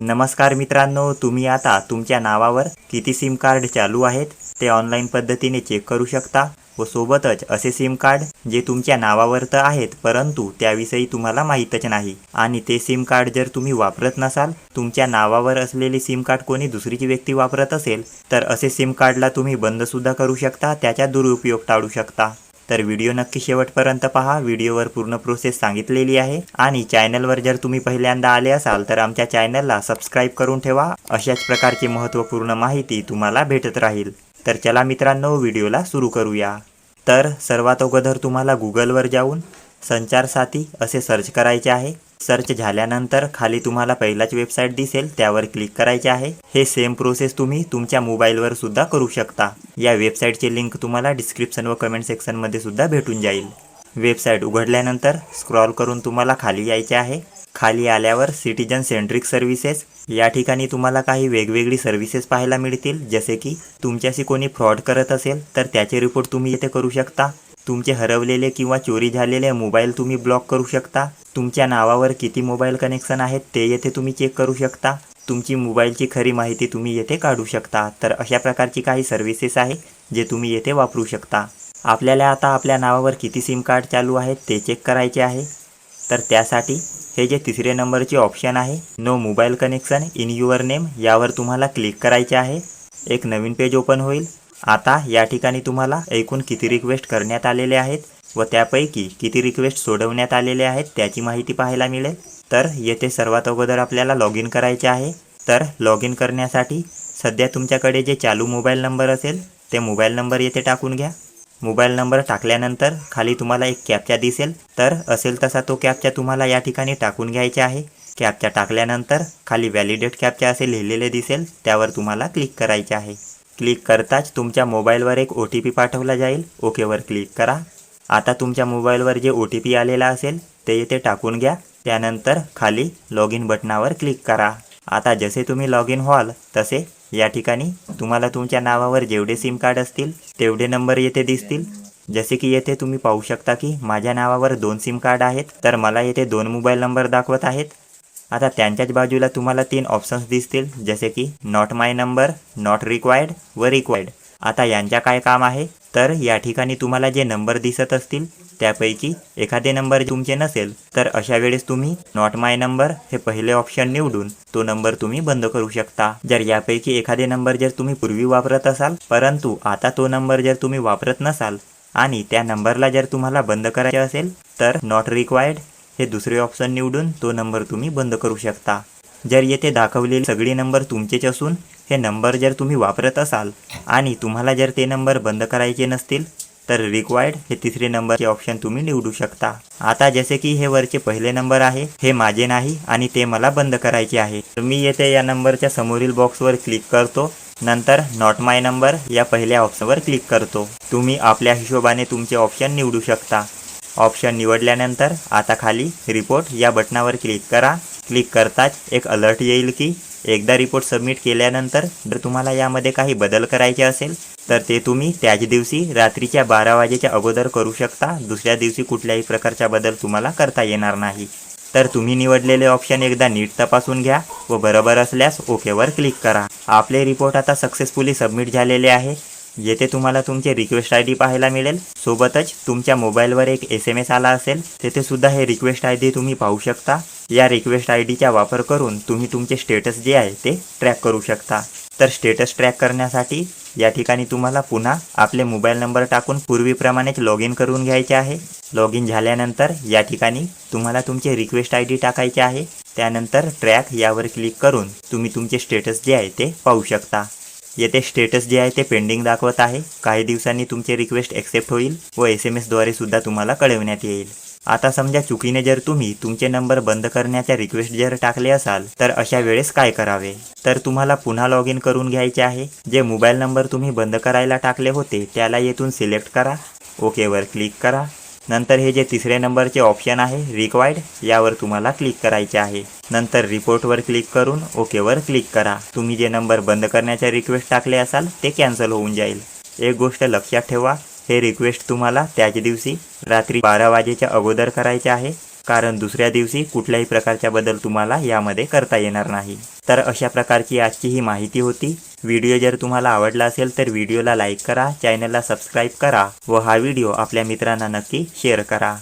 नमस्कार मित्रांनो तुम्ही आता तुमच्या नावावर किती सिम कार्ड चालू आहेत ते ऑनलाईन पद्धतीने चेक करू शकता व सोबतच असे सिम कार्ड जे तुमच्या नावावर तर आहेत परंतु त्याविषयी तुम्हाला माहीतच नाही. आणि ते सिम कार्ड जर तुम्ही वापरत नसाल तुमच्या नावावर असलेले सिम कार्ड कोणी दुसरीची व्यक्ती वापरत असेल तर असे सिम कार्डला तुम्ही बंदसुद्धा करू शकता त्याचा दुरुपयोग टाळू शकता. तर व्हिडिओ नक्की शेवटपर्यंत पहा. व्हिडिओवर पूर्ण प्रोसेस सांगितलेली आहे. आणि चॅनलवर जर तुम्ही पहिल्यांदा आले असाल तर आमच्या चॅनलला सबस्क्राईब करून ठेवा. अशाच प्रकारची महत्त्वपूर्ण माहिती तुम्हाला भेटत राहील. तर चला मित्रांनो व्हिडिओला सुरू करूया. तर सर्वात अगोदर तुम्हाला गुगलवर जाऊन संचार साथी असे सर्च करायचे आहे. सर्च झाल्यानंतर खाली तुम्हाला पहिलाच वेबसाईट दिसेल त्यावर क्लिक करायचे आहे. हे सेम प्रोसेस तुम्ही तुमच्या मोबाईलवर सुद्धा करू शकता. या वेबसाईटचे लिंक तुम्हाला डिस्क्रिप्शन व कमेंट सेक्शनमध्ये सुद्धा भेटून जाईल. वेबसाईट उघडल्यानंतर स्क्रॉल करून तुम्हाला खाली यायचे आहे. खाली आल्यावर सिटीजन सेंट्रिक सर्व्हिसेस या ठिकाणी तुम्हाला काही वेगवेगळी सर्व्हिसेस पाहायला मिळतील. जसे की तुमच्याशी कोणी फ्रॉड करत असेल तर त्याचे रिपोर्ट तुम्ही येथे करू शकता. तुमचे हरवलेले किंवा चोरी झालेले मोबाईल तुम्ही ब्लॉक करू शकता. तुमच्या नावावर किती मोबाईल कनेक्शन आहेत ते येथे तुम्ही चेक करू शकता. तुमची मोबाईलची खरी माहिती तुम्ही येथे काढू शकता. तर अशा प्रकारची काही सर्व्हिसेस आहे जे तुम्ही येथे वापरू शकता. आपल्याला आता आपल्या नावावर किती सिम कार्ड चालू आहेत ते चेक करायचे आहे. तर त्यासाठी हे जे तिसरे नंबरचे ऑप्शन आहे no mobile connection in your name यावर तुम्हाला क्लिक करायचे आहे. एक नवीन पेज ओपन होईल. आता या ठिकाणी तुम्हाला एकूण किती रिक्वेस्ट करण्यात आलेले आहेत व त्यापैकी किती रिक्वेस्ट सोडवण्यात आलेले आहेत त्याची माहिती पाहायला मिळेल. तर येथे सर्वात अगोदर आपल्याला लॉग इन करायचे आहे. तर लॉग इन करण्यासाठी सध्या तुमच्याकडे जे चालू मोबाईल नंबर असेल ते मोबाईल नंबर येथे टाकून घ्या. मोबाईल नंबर टाकल्यानंतर खाली तुम्हाला एक कॅपचा दिसेल. तर असेल तसा तो कॅपचा तुम्हाला या ठिकाणी टाकून घ्यायचा आहे. कॅपचा टाकल्यानंतर खाली व्हॅलिडेट कॅपचा असे लिहिलेले दिसेल त्यावर तुम्हाला क्लिक करायचे आहे. क्लिक करताच तुमच्या मोबाईलवर एक ओ टी पी पाठवला जाईल. ओकेवर क्लिक करा. आता तुमच्या मोबाईलवर जे ओ टी पी आलेला असेल ते येथे टाकून घ्या. त्यानंतर खाली लॉग इन बटनावर क्लिक करा. आता जसे तुम्ही लॉग इन व्हाल तसे या ठिकाणी तुम्हाला तुमच्या नावावर जेवढे सिम कार्ड असतील तेवढे नंबर येथे दिसतील. जसे की येथे तुम्ही पाहू शकता की माझ्या नावावर दोन सिम कार्ड आहेत तर मला येथे दोन मोबाईल नंबर दाखवत आहेत. आता त्यांच्याच बाजूला तुम्हाला तीन ऑप्शन्स दिसतील जसे की not my number not required व रिक्वायर्ड आता यांच्या काय काम आहे? तर या ठिकाणी तुम्हाला जे नंबर दिसत असतील त्यापैकी एखादे नंबर तुमचे नसेल तर अशा वेळेस तुम्ही नॉट माय नंबर हे पहिले ऑप्शन निवडून तो नंबर तुम्ही बंद करू शकता. जर यापैकी एखादे नंबर जर तुम्ही पूर्वी वापरत असाल परंतु आता तो नंबर जर तुम्ही वापरत नसाल आणि त्या नंबरला जर तुम्हाला बंद करायचे असेल तर नॉट रिक्वायर्ड हे दुसरे ऑप्शन निवडून तो नंबर तुम्ही बंद करू शकता. जर येथे दाखवलेले सगळे नंबर तुमचेच असून हे नंबर जर तुम्ही वापरत असाल आणि तुम्हाला जर ते नंबर बंद करायचे नसतील तर रिक्वायर्ड हे तिसरे नंबरचे ऑप्शन तुम्ही निवडू शकता. आता जसे की हे वरचे पहिले नंबर आहे हे माझे नाही आणि ते मला बंद करायचे आहे. तर मी येथे या नंबरच्या समोरील बॉक्सवर क्लिक करतो. नंतर नॉट माय नंबर या पहिल्या ऑप्शनवर क्लिक करतो. तुम्ही आपल्या हिशोबाने तुमचे ऑप्शन निवडू शकता. ऑप्शन निवडल्यानंतर आता खाली रिपोर्ट या बटनावर क्लिक करा. क्लिक करताच एक अलर्ट येईल की एकदा रिपोर्ट सबमिट केल्यानंतर जर तुम्हाला यामध्ये काही बदल करायचे असेल तर ते तुम्ही त्याच दिवशी रात्रीच्या बारा वाजेच्या अगोदर करू शकता. दुसऱ्या दिवशी कुठल्याही प्रकारचा बदल तुम्हाला करता येणार नाही. तर तुम्ही निवडलेले ऑप्शन एकदा नीट तपासून घ्या व बरोबर असल्यास ओकेवर क्लिक करा. आपले रिपोर्ट आता सक्सेसफुली सबमिट झालेले आहे. येथे तुम्हाला तुमचे रिक्वेस्ट आय डी पाहायला मिळेल सोबतच तुमच्या मोबाईलवर एक एस एम एस आला असेल तेथे सुद्धा हे रिक्वेस्ट आय डी तुम्ही पाहू शकता. या रिक्वेस्ट आय डीचा वापर करून तुम्ही तुमचे स्टेटस जे आहे ते ट्रॅक करू शकता. तर स्टेटस ट्रॅक करण्यासाठी या ठिकाणी तुम्हाला पुन्हा आपले मोबाईल नंबर टाकून पूर्वीप्रमाणेच लॉग इन करून घ्यायचे आहे. लॉग इन झाल्यानंतर या ठिकाणी तुम्हाला तुमचे रिक्वेस्ट आय डी टाकायचे आहे. त्यानंतर ट्रॅक यावर क्लिक करून तुम्ही तुमचे स्टेटस जे आहे ते पाहू शकता. येथे स्टेटस जे आहे ते पेंडिंग दाखवत आहे. काही दिवसांनी तुमचे रिक्वेस्ट एक्सेप्ट होईल व एस एम एसद्वारे सुद्धा तुम्हाला कळवण्यात येईल. आता समजा चुकीने जर तुम्ही तुमचे नंबर बंद करण्याच्या रिक्वेस्ट जर टाकले असाल तर अशा वेळेस काय करावे? तर तुम्हाला पुन्हा लॉग इन करून घ्यायचे आहे. जे मोबाईल नंबर तुम्ही बंद करायला टाकले होते त्याला येथून सिलेक्ट करा. ओकेवर क्लिक करा. नंतर हे जे तिसरे नंबरचे ऑप्शन आहे रिक्वायर्ड यावर तुम्हाला क्लिक करायचे आहे. नंतर रिपोर्टवर क्लिक करून ओकेवर क्लिक करा. तुम्ही जे नंबर बंद करण्याच्या रिक्वेस्ट टाकले असाल ते कॅन्सल होऊन जाईल. एक गोष्ट लक्षात ठेवा हे रिक्वेस्ट तुम्हाला त्याच दिवशी रात्री बारा वाजेच्या अगोदर करायचे आहे कारण दुसऱ्या दिवशी कुठल्याही प्रकारच्या बदल तुम्हाला यामध्ये करता येणार नाही. तर अशा प्रकारची आजची ही माहिती होती. व्हिडिओ जर तुम्हाला आवडला असेल तर व्हिडिओला लाईक करा चॅनलला सबस्क्राईब करा व हा व्हिडिओ आपल्या मित्रांना नक्की शेअर करा.